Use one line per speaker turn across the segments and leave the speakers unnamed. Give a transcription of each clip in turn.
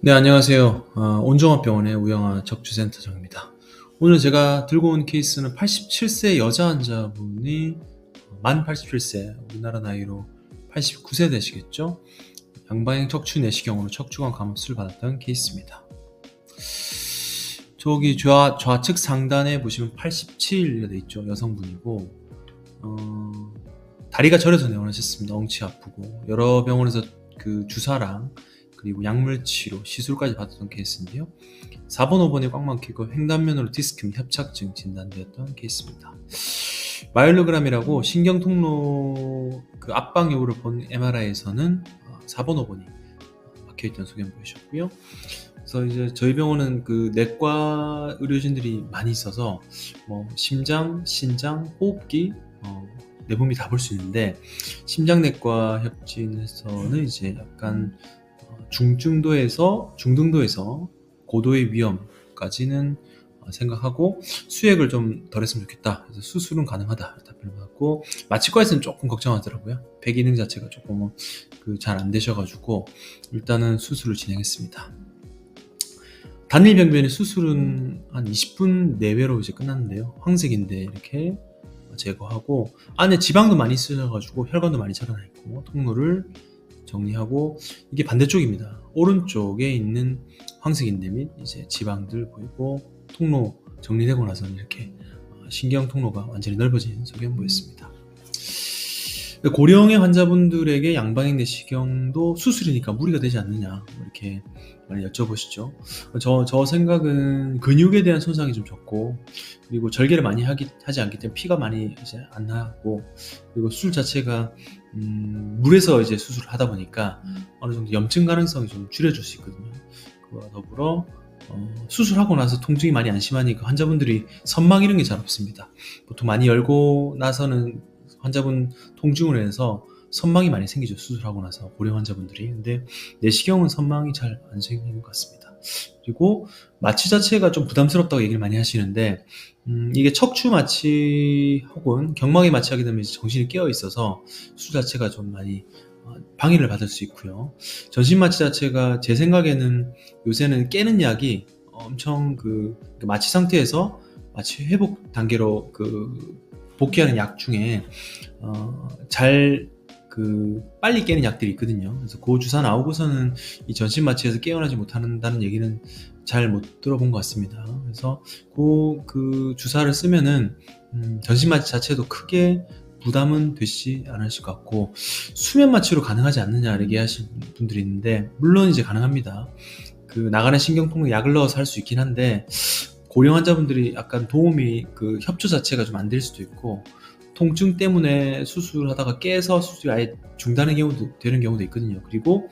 네, 안녕하세요. 어, 온종합병원의 우영아 척추센터장입니다. 오늘 제가 들고 온 케이스는 87세 여자 환자분이 만 87세, 우리나라 나이로 89세 되시겠죠? 양방향 척추 내시경으로 척추관 감수를 받았던 케이스입니다. 저기 좌, 좌측 상단에 보시면 87이 돼 있죠. 여성분이고, 어, 다리가 저려서 내원하셨습니다. 엉치 아프고. 여러 병원에서 그 주사랑 그리고 약물 치료, 시술까지 받았던 케이스인데요. 4번, 5번이 꽉 막히고 횡단면으로 디스크 및 협착증 진단되었던 케이스입니다. 마이올로그램이라고 신경통로 그 압박 여부를 본 MRI에서는 4번, 5번이 막혀있던 소견 보이셨고요. 그래서 이제 저희 병원은 그 내과 의료진들이 많이 있어서 뭐 심장, 신장, 호흡기, 어, 내분비 다 볼 수 있는데 심장내과 협진에서는 이제 약간 중증도에서 중등도에서 고도의 위험까지는 생각하고 수액을 좀 덜 했으면 좋겠다. 그래서 수술은 가능하다. 답변을 받았고 마취과에서는 조금 걱정하더라고요. 폐기능 자체가 조금 그 잘 안 되셔가지고 일단은 수술을 진행했습니다. 단일 병변의 수술은 한 20분 내외로 이제 끝났는데요. 황색인데 이렇게 제거하고 안에 지방도 많이 쓰여가지고 혈관도 많이 자라나 있고 통로를 정리하고 이게 반대쪽입니다. 오른쪽에 있는 황색 인대 및 이제 지방들 보이고 통로 정리되고 나서는 이렇게 어, 신경 통로가 완전히 넓어진 소견부였습니다. 고령의 환자분들에게 양방향 내시경도 수술이니까 무리가 되지 않느냐 뭐 이렇게 많이 여쭤보시죠. 저, 저 생각은 근육에 대한 손상이 좀 적고 그리고 절개를 많이 하기, 하지 않기 때문에 피가 많이 이제 안 나고 그리고 수술 자체가 음, 물에서 이제 수술을 하다 보니까 어느 정도 염증 가능성이 좀 줄여줄 수 있거든요. 그와 더불어 어, 수술하고 나서 통증이 많이 안 심하니까 환자분들이 선망 이런 게 잘 없습니다. 보통 많이 열고 나서는 환자분 통증으로 인해서 선망이 많이 생기죠. 수술하고 나서 고령 환자분들이. 근데 내시경은 선망이 잘 안 생기는 것 같습니다. 그리고 마취 자체가 좀 부담스럽다고 얘기를 많이 하시는데 음, 이게 척추 마취 혹은 경막에 마취하게 되면 정신이 깨어 있어서 수술 자체가 좀 많이 어, 방해를 받을 수 있고요. 전신 마취 자체가 제 생각에는 요새는 깨는 약이 엄청 그, 그 마취 상태에서 마취 회복 단계로 그 복귀하는 약 중에 어, 잘 그 빨리 깨는 약들이 있거든요. 그래서 그 주사 나오고서는 이 전신 마취에서 깨어나지 못한다는 얘기는 잘 못 들어본 것 같습니다. 그래서 그, 그 주사를 쓰면은 음, 전신 마취 자체도 크게 부담은 되지 않으실 것 같고 수면 마취로 가능하지 않느냐 얘기하시는 분들이 있는데 물론 이제 가능합니다. 그 나가는 신경통로 약을 넣어서 할 수 있긴 한데 고령 환자분들이 약간 도움이 그 협조 자체가 좀 안 될 수도 있고 통증 때문에 수술하다가 깨서 수술이 아예 중단의 경우도 되는 경우도 있거든요. 그리고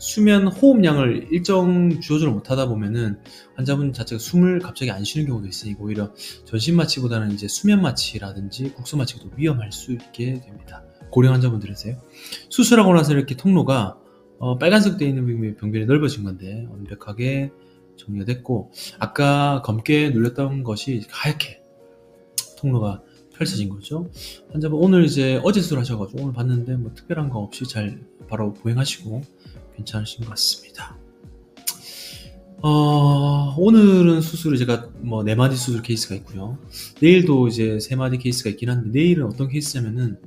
수면 호흡량을 일정 주어를 못하다 보면은 환자분 자체가 숨을 갑자기 안 쉬는 경우도 있으니 오히려 전신 마취보다는 이제 수면 마취라든지 국소 마취가 더 위험할 수 있게 됩니다. 고령 환자분들에서요. 수술하고 나서 이렇게 통로가 어, 빨간색 되어 있는 병변이 넓어진 건데 완벽하게 정리가 됐고 아까 검게 눌렸던 것이 하얗게 통로가 펼쳐진 거죠. 환자분 오늘 이제 어제 수술하셔가지고 오늘 봤는데 뭐 특별한 거 없이 잘 바로 보행하시고 괜찮으신 것 같습니다. 어, 오늘은 수술을 제가 뭐 네 마디 수술 케이스가 있고요. 내일도 이제 세 마디 케이스가 있긴 한데 내일은 어떤 케이스냐면은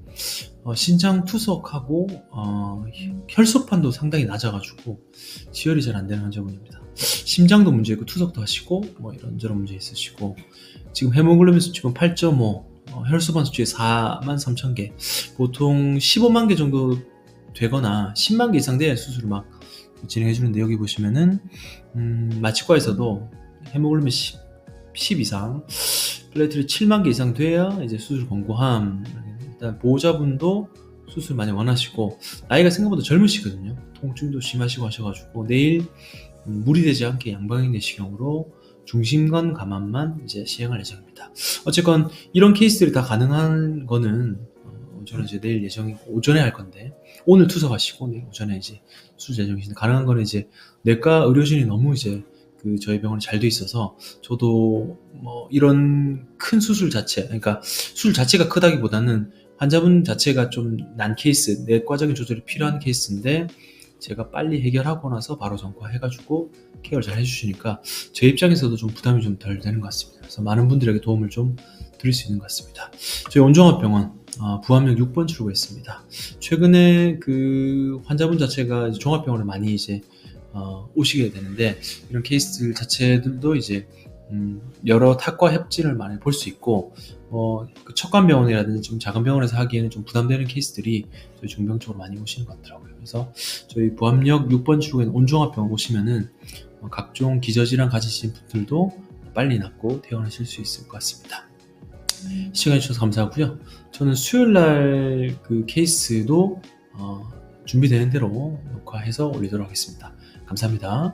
어, 신장 투석하고 어, 혈소판도 상당히 낮아가지고 지혈이 잘 안 되는 환자분입니다. 심장도 문제 있고 투석도 하시고 뭐 이런저런 문제 있으시고 지금 헤모글로빈 수치가 8.5 어, 혈소반 수치에 4만 3천 개. 보통 15만 개 정도 되거나 10만 개 이상 돼야 수술을 막 진행해 주는데 여기 보시면은 음, 마취과에서도 헤모글로빈 10, 10 이상 플레이트를 7만 개 이상 돼야 이제 수술 권고함. 일단 보호자분도 수술 많이 원하시고 나이가 생각보다 젊으시거든요. 통증도 심하시고 하셔가지고 내일 음, 무리되지 않게 양방향 내시경으로 중심관 감압만 이제 시행할 예정입니다. 어쨌건 이런 케이스들이 다 가능한 거는 어, 저는 이제 내일 예정이 오전에 할 건데 오늘 투석하시고 내일 오전에 이제 수술 예정이신데 가능한 거는 이제 내과 의료진이 너무 이제 그 저희 병원이 잘 돼 있어서 저도 뭐 이런 큰 수술 자체 그러니까 수술 자체가 크다기보다는 환자분 자체가 좀 난 케이스 내과적인 조절이 필요한 케이스인데 제가 빨리 해결하고 나서 바로 전과해가지고 케어를 잘 해주시니까 제 입장에서도 좀 부담이 좀 덜 되는 것 같습니다. 그래서 많은 분들에게 도움을 좀 드릴 수 있는 것 같습니다. 저희 온종합병원 어, 부암역 6번 출구했습니다. 최근에 그 환자분 자체가 종합병원을 많이 이제 어, 오시게 되는데 이런 케이스들 자체들도 이제 음, 여러 탁과 협진을 많이 볼 수 있고 어, 그 척관 병원이라든지 좀 작은 병원에서 하기에는 좀 부담되는 케이스들이 저희 중병 쪽으로 많이 오시는 것 같더라고요. 그래서 저희 부암역 6번 출구에 있는 온종합병원 오시면은 어, 각종 기저질환 가지신 분들도 빨리 낫고 퇴원하실 수 있을 것 같습니다. 시간 주셔서 감사하고요. 저는 수요일 날 그 케이스도 어, 준비되는 대로 녹화해서 올리도록 하겠습니다. 감사합니다.